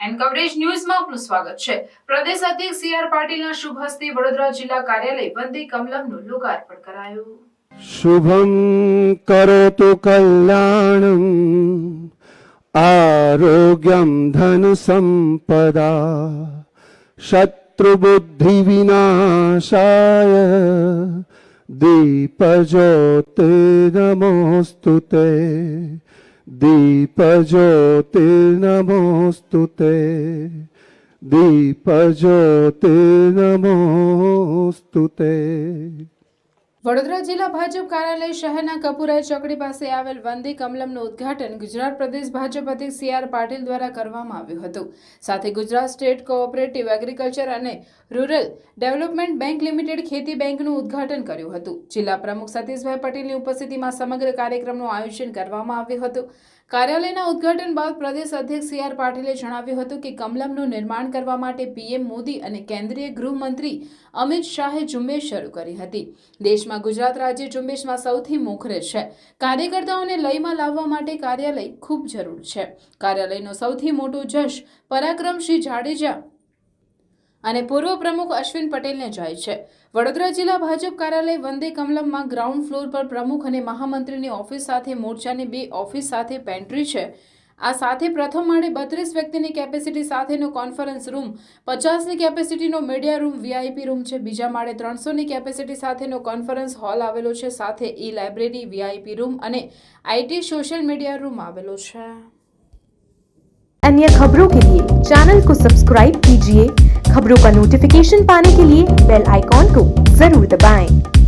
Coverage ન્યૂઝમાં આપનું સ્વાગત છે. પ્રદેશ અધ્યક્ષ સી આર પાટીલના શુભ હસ્તે વડોદરા જિલ્લા કાર્યાલય વંદે કમલમનું લોકાર્પણ કરાયું. શુભમ કરોતુ કલ્યાણમ, આરોગ્યમ ધન સંપદા, શત્રુબુદ્ધિ વિનાશાય दीपज्योतिर्नमोऽस्तु ते दीपज्योतिर्नमोऽस्तु ते વડોદરા જિલ્લા ભાજપ કાર્યાલય શહેરના કપુરાઈ ચોકડી પાસે આવેલ વંદે કમલમનું ઉદ્ઘાટન ગુજરાત પ્રદેશ ભાજપ અધ્યક્ષ સી આર પાટીલ દ્વારા કરવામાં આવ્યું હતું. સાથે ગુજરાત સ્ટેટ કોઓપરેટિવ એગ્રીકલ્ચર અને રૂરલ ડેવલપમેન્ટ બેંક લિમિટેડ ખેતી બેંકનું ઉદ્ઘાટન કર્યું હતું. જિલ્લા પ્રમુખ સતીશભાઈ પટેલની ઉપસ્થિતિમાં સમગ્ર કાર્યક્રમનું આયોજન કરવામાં આવ્યું હતું. કાર્યાલયના ઉદ્ઘાટન બાદ પ્રદેશ અધ્યક્ષ સી આર પાટીલે જણાવ્યું હતું કે કમલમનું નિર્માણ કરવા માટે પીએમ મોદી અને કેન્દ્રીય ગૃહમંત્રી અમિત શાહે ઝુંબેશ શરૂ કરી હતી. દેશમાં ગુજરાત રાજ્ય ઝુંબેશમાં સૌથી મોખરે છે. કાર્યકર્તાઓને લયમાં લાવવા માટે કાર્યાલય ખૂબ જરૂર છે. કાર્યાલયનો સૌથી મોટો જશ પરાક્રમ શ્રી જાડેજા અને પૂર્વ પ્રમુખ અશ્વિન પટેલને જાય છે. વડોદરા જિલ્લા ભાજપ કાર્યાલય વંદે કમલમમાં ગ્રાઉન્ડ ફ્લોર પર પ્રમુખ અને મહામંત્રીની ઓફિસ સાથે મોરચાની બે ઓફિસ સાથે પેન્ટ્રી છે. આ સાથે પ્રથમ માળે બત્રીસ વ્યક્તિની કેપેસિટી સાથેનો કોન્ફરન્સ રૂમ પચાસની કેપેસિટીનો મીડિયા રૂમ વીઆઈપી રૂમ છે બીજા માળે ત્રણસોની કેપેસિટી સાથેનો કોન્ફરન્સ હોલ આવેલો છે સાથે ઈ લાઇબ્રેરી વીઆઈપી રૂમ અને આઈટી સોશિયલ મીડિયા રૂમ આવેલો છે अन्य खबरों के लिए चैनल को सब्सक्राइब कीजिए खबरों का नोटिफिकेशन पाने के लिए बेल आइकॉन को जरूर दबाएं।